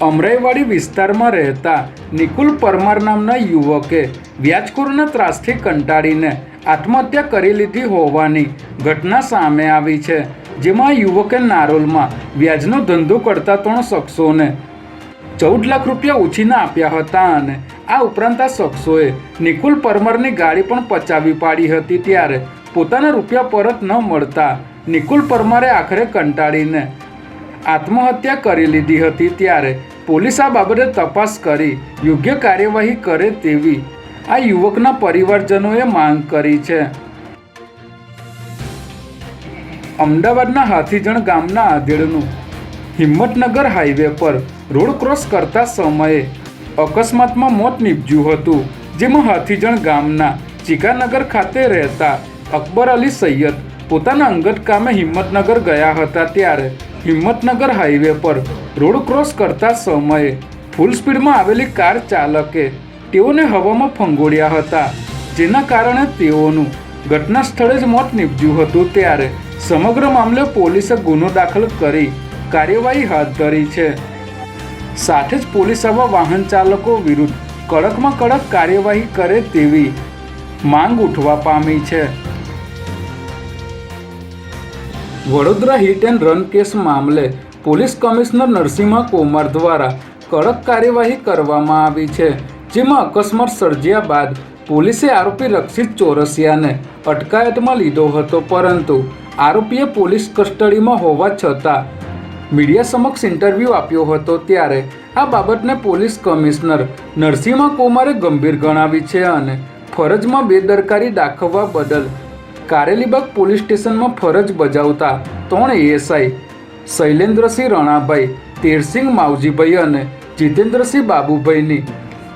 અમરાઈવાડી વિસ્તારમાં રહેતા નિકુલ પરમાર નામના યુવકે વ્યાજખોરના ત્રાસથી કંટાળીને આત્મહત્યા કરી લીધી હોવાની ઘટના સામે આવી છે, જેમાં યુવકે નારોલમાં વ્યાજનો ધંધો કરતા ત્રણ શખ્સોને ચૌદ લાખ રૂપિયા ઉછીના આપ્યા હતા અને આ ઉપરાંત આ શખ્સોએ નિકુલ પરમારની ગાડી પણ પચાવી પાડી હતી ત્યારે પોતાના રૂપિયા પરત ન મળતા નિકુલ પરમારે આખરે કંટાળીને આત્મહત્યા કરી લીધી હતી ત્યારે પોલીસ આ બાબતે તપાસ કરી યોગ્ય કાર્યવાહી કરે તેવી આ યુવકના પરિવારજનોએ માંગ કરી છે. અમદાવાદના હાથીજણ ગામના આધેડનું હિંમતનગર હાઈવે પર રોડ ક્રોસ કરતા સમયે અકસ્માતમાં મોત નીપજ્યું હતું, જેમાં હાથીજણ ગામના ચિકાનગર ખાતે રહેતા અકબર અલી સૈયદ પોતાના અંગત કામે હિંમતનગર ગયા હતા ત્યારે હિંમતનગર હાઈવે પર રોડ ક્રોસ કરતા સમયે ફૂલ સ્પીડમાં આવેલી કાર ચાલકે તેઓને હવામાં ફંગોળ્યા હતા. જેના કારણે તેઓનું ઘટના સ્થળે જ મોત નીપજ્યું હતું. ત્યારે સમગ્ર મામલે પોલીસે ગુનો દાખલ કરી કાર્યવાહી હાથ ધરી છે. સાથે જ પોલીસ આવા વાહન ચાલકો વિરુદ્ધ કડકમાં કડક કાર્યવાહી કરે તેવી માંગ ઉઠવા પામી છે. Vadodara hit and run case મામલે પોલીસ કમિશનર નરસિંહ કુમાર દ્વારા કડક કાર્યવાહી કરવામાં આવી છે, જેમાં અકસ્માત સર્જ્યા બાદ પોલીસે આરોપી રક્ષિત ચોરસિયાને અટકાયતમાં લીધો હતો, પરંતુ આરોપીએ પોલીસ કસ્ટડીમાં હોવા છતાં મીડિયા સમક્ષ ઇન્ટરવ્યૂ આપ્યો હતો ત્યારે આ બાબતને પોલીસ કમિશનર નરસિંહ કુમારે ગંભીર ગણાવી છે અને ફરજમાં બેદરકારી દાખવવા બદલ કારેલીબાગ પોલીસ સ્ટેશનમાં ફરજ બજાવતા ત્રણ એએસઆઈ શૈલેન્દ્રસિંહ રણાભાઈ, તેરસિંહ માવજીભાઈ અને જીતેન્દ્રસિંહ બાબુભાઈની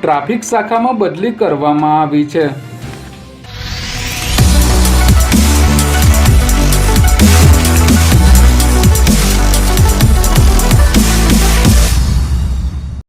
ટ્રાફિક શાખામાં બદલી કરવામાં આવી છે.